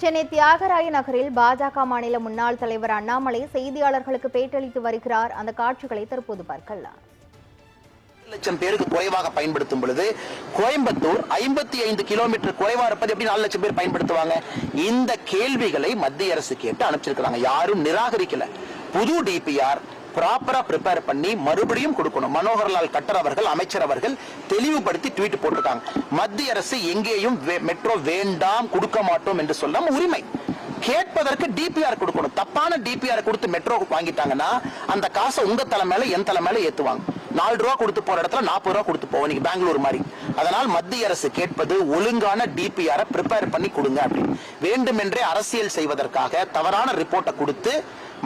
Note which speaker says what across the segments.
Speaker 1: சென்னை தியாகராய நகரில் பாஜக மாநில முன்னாள் தலைவர் அண்ணாமலை செய்தியாளர்களுக்கு பேட்டளித்து வருகிறார். அந்த காட்சிகளை தற்போது பார்க்கலாம்.
Speaker 2: லட்சம் பேருக்கு குறைவாக பயன்படுத்தும் பொழுது கோயம்புத்தூர் ஐம்பத்தி ஐந்து கிலோமீட்டர் குறைவா இருப்பது எப்படி நாலு லட்சம் பேர் பயன்படுத்துவாங்க? இந்த கேள்விகளை மத்திய அரசு கேட்டு அனுப்பிச்சிருக்கிறாங்க. யாரும் நிராகரிக்கல. புது டிபிஆர் ப்ராப்பரா ப்ரிப்பேர் பண்ணி மறுபடியும் கொடுக்கணும். மனோகர்லால் கட்டர் அவர்கள் அமைச்சர் அவர்கள் தெளிவுபடுத்தி ட்வீட் போட்டிருக்காங்க. மத்திய அரசு எங்கேயும் மெட்ரோ வேண்டாம் கொடுக்க மாட்டோம் என்று சொல்லாம உரிமை. கேட்பதற்கு டிபிஆர் கொடுக்கணும். தப்பான டிபிஆர் கொடுத்து மெட்ரோ வாங்கிட்டாங்கன்னா அந்த காசை உங்க தலை மேல என் தலை மேல ஏத்துவாங்க. நாலு ரூபா கொடுத்து போற இடத்துல நாற்பது ரூபா கொடுத்து போவோம். நீங்க பெங்களூர் மாதிரி. அதனால் மத்திய அரசு கேட்பது ஒழுங்கான டிபிஆர் ப்ரிப்பேர் பண்ணி கொடுங்க அப்படின்னு. வேண்டுமென்றே அரசியல் செய்வதற்காக தவறான ரிப்போர்ட்டை கொடுத்து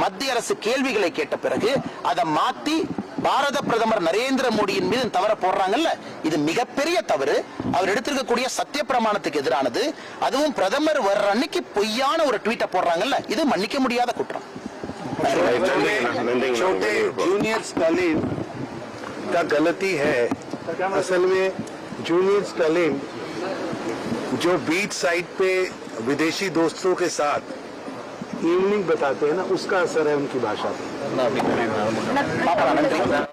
Speaker 2: மத்திய அரசு கேள்விகளை கேட்ட பிறகு அதை மாத்தி பாரத பிரதமர் நரேந்திர மோடியின் மீது இந்த தவற போடுறாங்கல்ல இது மிகப்பெரிய தவறு அவர் எடுத்திருக்கக்கூடிய சத்திய பிரமாணத்துக்கு எதிரானது அதுவும் பிரதமர் வர்ற அன்னைக்கு பொய்யான ஒரு ட்வீட்டை போடுறாங்கல்ல இது மன்னிக்க முடியாத குற்றம்
Speaker 3: छोटे छोटे जूनियर स्टालिन का गलती है असल में जूनियर स्टालिन जो बीच साइड पे विदेशी दोस्तों के साथ इवनिंग बताते हैं ना उसका असर है उनकी भाषा
Speaker 2: पर